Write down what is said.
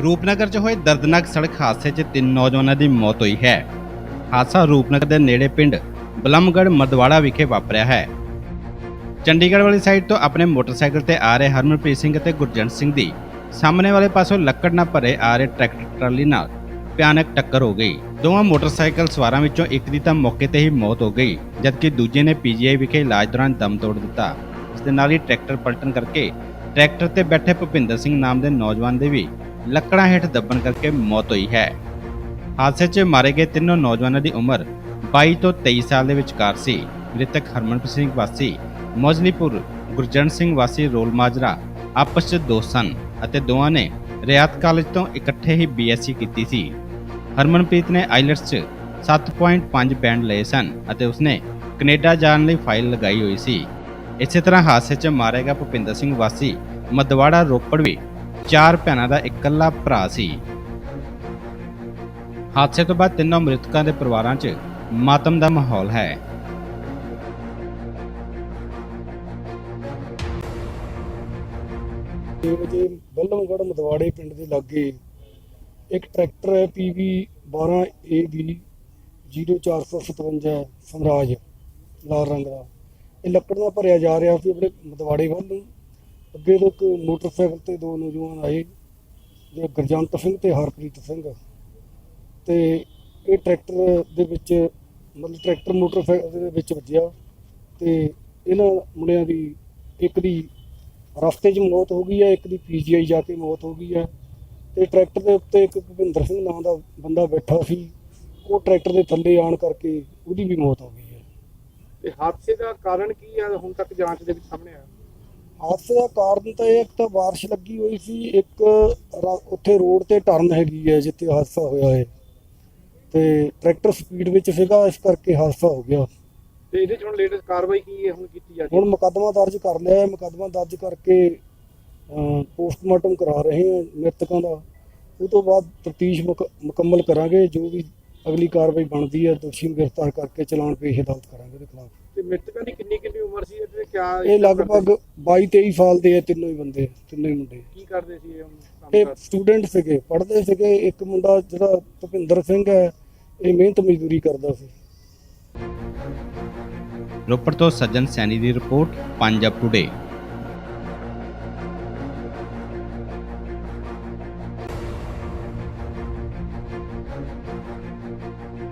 ਰੂਪਨਗਰ 'ਚ ਹੋਏ ਦਰਦਨਾਕ ਸੜਕ ਹਾਦਸੇ 'ਚ ਤਿੰਨ ਨੌਜਵਾਨਾਂ ਦੀ ਮੌਤ ਹੋਈ ਹੈ। ਹਾਦਸਾ ਰੂਪਨਗਰ ਦੇ ਨੇੜੇ ਪਿੰਡ ਬਲਮਗੜ ਮਦਵਾੜਾ ਵਿਖੇ ਵਾਪਰਿਆ ਹੈ। ਚੰਡੀਗੜ੍ਹ ਵਾਲੀ ਸਾਈਡ ਤੋਂ ਆਪਣੇ ਮੋਟਰਸਾਈਕਲ ਤੇ ਆ ਰਹੇ ਹਰਮਨਪ੍ਰੀਤ ਸਿੰਘ ਅਤੇ ਗੁਰਜੰਟ ਸਿੰਘ ਦੀ ਸਾਹਮਣੇ ਵਾਲੇ ਪਾਸੋਂ ਲੱਕੜ ਨਾਲ ਭਰੇ ਆ ਰਹੇ ਟਰੈਕਟਰ ਟਰਾਲੀ ਨਾਲ ਭਿਆਨਕ ਟੱਕਰ ਹੋ ਗਈ। ਦੋਵਾਂ ਮੋਟਰਸਾਈਕਲ ਸਵਾਰਾਂ ਵਿੱਚੋਂ ਇੱਕ ਦੀ ਤਾਂ ਮੌਕੇ ਤੇ ਹੀ ਮੌਤ ਹੋ ਗਈ, ਜਦਕਿ ਦੂਜੇ ਨੇ ਪੀਜੀਆਈ ਵਿਖੇ ਇਲਾਜ ਦੌਰਾਨ ਦਮ ਤੋੜ ਦਿੱਤਾ। ਇਸ ਦੇ ਨਾਲ ਹੀ ਟਰੈਕਟਰ ਪਲਟਣ ਕਰਕੇ ਟਰੈਕਟਰ ਤੇ ਬੈਠੇ ਭੁਪਿੰਦਰ ਸਿੰਘ ਨਾਮ ਦੇ ਨੌਜਵਾਨ ਦੇ ਵੀ ਲੱਕੜਾਂ ਹੇਠ ਦੱਬਣ ਕਰਕੇ ਮੌਤ ਹੋਈ ਹੈ। ਹਾਦਸੇ 'ਚ ਮਾਰੇ ਗਏ ਤਿੰਨੋਂ ਨੌਜਵਾਨਾਂ ਦੀ ਉਮਰ 22 ਤੋਂ 23 ਸਾਲ ਦੇ ਵਿਚਕਾਰ ਸੀ। ਮ੍ਰਿਤਕ ਹਰਮਨਪ੍ਰੀਤ ਸਿੰਘ ਵਾਸੀ ਮੌਜਲੀਪੁਰ ਗੁਰਜੰਟ ਸਿੰਘ ਵਾਸੀ ਰੋਲ ਮਾਜਰਾ ਆਪਸ 'ਚ ਦੋਸਤ ਸਨ ਅਤੇ ਦੋਵਾਂ ਨੇ ਰਿਆਤ ਕਾਲਜ ਤੋਂ ਇਕੱਠੇ ਹੀ ਬੀਐਸਸੀ ਕੀਤੀ ਸੀ। ਹਰਮਨਪ੍ਰੀਤ ਨੇ ਆਈਲਟਸ 'ਚ 7.5 ਬੈਂਡ ਲਏ ਸਨ ਅਤੇ ਉਸਨੇ ਕੈਨੇਡਾ ਜਾਣ ਲਈ ਫਾਈਲ ਲਗਾਈ ਹੋਈ ਸੀ। ਇਸੇ ਤਰ੍ਹਾਂ ਹਾਦਸੇ 'ਚ ਮਾਰਿਆ ਗਿਆ ਭੁਪਿੰਦਰ ਸਿੰਘ ਵਾਸੀ, ਮਦਵਾੜਾ ਰੋਪੜ ਵੀ ਚਾਰ ਭੈਣਾਂ ਦਾ ਇਕੱਲਾ ਭਰਾ ਸੀ। ਹਾਦਸੇ ਤੋਂ ਬਾਅਦ ਤਿੰਨੋਂ ਮ੍ਰਿਤਕਾਂ ਦੇ ਪਰਿਵਾਰਾਂ 'ਚ ਮਾਤਮ ਦਾ ਮਾਹੌਲ ਹੈ। ਛੇ ਵਜੇ ਬੱਲਮਗੜ ਮਦਵਾੜੇ ਪਿੰਡ ਦੇ ਲਾਗੇ ਇੱਕ ਟਰੈਕਟਰ ਹੈ PV 12 AB 0457 ਸਮਰਾਜ, ਲਾਲ ਰੰਗ ਦਾ। ਇਹ ਲੱਕੜ ਨਾਲ ਭਰਿਆ ਜਾ ਰਿਹਾ ਸੀ ਆਪਣੇ ਮਦਵਾੜੇ ਵੱਲ ਨੂੰ। ਅੱਗੇ ਤੋਂ ਇੱਕ ਮੋਟਰਸਾਈਕਲ ਤੇ ਦੋ ਨੌਜਵਾਨ ਆਏ ਜੋ ਗੁਰਜੰਤ ਸਿੰਘ ਤੇ ਹਰਪ੍ਰੀਤ ਸਿੰਘ। ਤੇ ਇਹ ਟਰੈਕਟਰ ਦੇ ਵਿੱਚ, ਮਤਲਬ ਟਰੈਕਟਰ ਮੋਟਰਸਾਈਕਲ ਦੇ ਵਿੱਚ ਵੱਜਿਆ ਤੇ ਇਹਨਾਂ ਮੁੰਡਿਆਂ ਦੀ ਇੱਕ ਦੀ ਰਸਤੇ 'ਚ ਮੌਤ ਹੋ ਗਈ ਹੈ, ਇੱਕ ਦੀ ਪੀਜੀਆਈ ਜਾ ਕੇ ਮੌਤ ਹੋ ਗਈ ਹੈ। ਤੇ ਟਰੈਕਟਰ ਦੇ ਉੱਤੇ ਇੱਕ ਭੁਪਿੰਦਰ ਸਿੰਘ ਨਾਂ ਦਾ ਬੰਦਾ ਬੈਠਾ ਸੀ, ਉਹ ਟਰੈਕਟਰ ਦੇ ਥੱਲੇ ਆਣ ਕਰਕੇ ਉਹਦੀ ਵੀ ਮੌਤ ਹੋ ਗਈ ਹੈ। ਤੇ ਹਾਦਸੇ ਦਾ ਕਾਰਨ ਕੀ ਹੈ, ਹੁਣ ਤੱਕ ਜਾਂਚ ਦੇ ਵਿੱਚ ਸਾਹਮਣੇ ਆਇਆ? ਹਾਦਸੇ ਦਾ ਕਾਰਨ ਤਾਂ ਇਹ ਇੱਕ ਤਾਂ ਬਾਰਿਸ਼ ਲੱਗੀ ਹੋਈ ਸੀ ਇੱਕ ਰਾ- ਉੱਥੇ ਰੋਡ ਤੇ ਟਰਨ ਹੈਗੀ ਹੈ ਜਿੱਥੇ ਹਾਦਸਾ ਹੋਇਆ ਹੈ। ਤੇ ਟਰੈਕਟਰ ਸਪੀਡ ਵਿੱਚ ਸੀਗਾ ਇਸ ਕਰਕੇ ਹਾਦਸਾ ਹੋ ਗਿਆ। ਤੇ ਇਹਦੇ ਚ ਹੁਣ ਲੇਟੈਸਟ ਕਾਰਵਾਈ ਕੀ ਹੈ ਹੁਣ ਕੀਤੀ ਜਾ ਰਹੀ ਹੁਣ ਮੁਕੱਦਮਾ ਦਰਜ ਕਰ ਲਿਆ ਹੈ। ਮੁਕੱਦਮਾ ਦਰਜ ਕਰਕੇ ਪੋਸਟਮਾਰਟਮ ਕਰਾ ਰਹੇ ਹਾਂ ਮ੍ਰਿਤਕਾਂ ਦਾ। ਉਹ ਤੋਂ ਬਾਅਦ ਤਫਤੀਸ਼ ਮੁਕੰਮਲ ਕਰਾਂਗੇ। ਜੋ ਵੀ ਅਗਲੀ ਕਾਰਵਾਈ ਬਣਦੀ ਹੈ ਦੋਸ਼ੀ ਨੂੰ ਗ੍ਰਿਫਤਾਰ ਕਰਕੇ ਚਲਾਨ ਪੇਸ਼ ਅਦਾਲਤ ਕਰਾਂਗੇ ਉਹਦੇ ਖਿਲਾਫ। ਤੇ ਮ੍ਰਿਤਕਾਂ ਦੀ ਕਿੰਨੀ ਕਿੰਨੀ ਉਮਰ ਸੀ ਤੇ ਕਿਆ ਇਹ ਲਗਭਗ 22 23 ਸਾਲ ਦੇ ਆ ਤਿੰਨੋਂ ਹੀ ਬੰਦੇ ਤਿੰਨੋਂ ਹੀ ਮੁੰਡੇ। ਕੀ ਕਰਦੇ ਸੀ ਇਹ ਕੰਮ ਇਹ ਸਟੂਡੈਂਟ ਸੀਗੇ ਪੜ੍ਹਦੇ ਸੀਗੇ ਇੱਕ ਮੁੰਡਾ ਜਿਹੜਾ ਭੁਪਿੰਦਰ ਸਿੰਘ ਹੈ ਇਹ ਮਿਹਨਤ ਮਜ਼ਦੂਰੀ ਕਰਦਾ ਸੀ। ਰੋਪੜ ਤੋਂ ਸੱਜਣ ਸੈਣੀ ਦੀ ਰਿਪੋਰਟ ਪੰਜਾਬ ਟੁਡੇ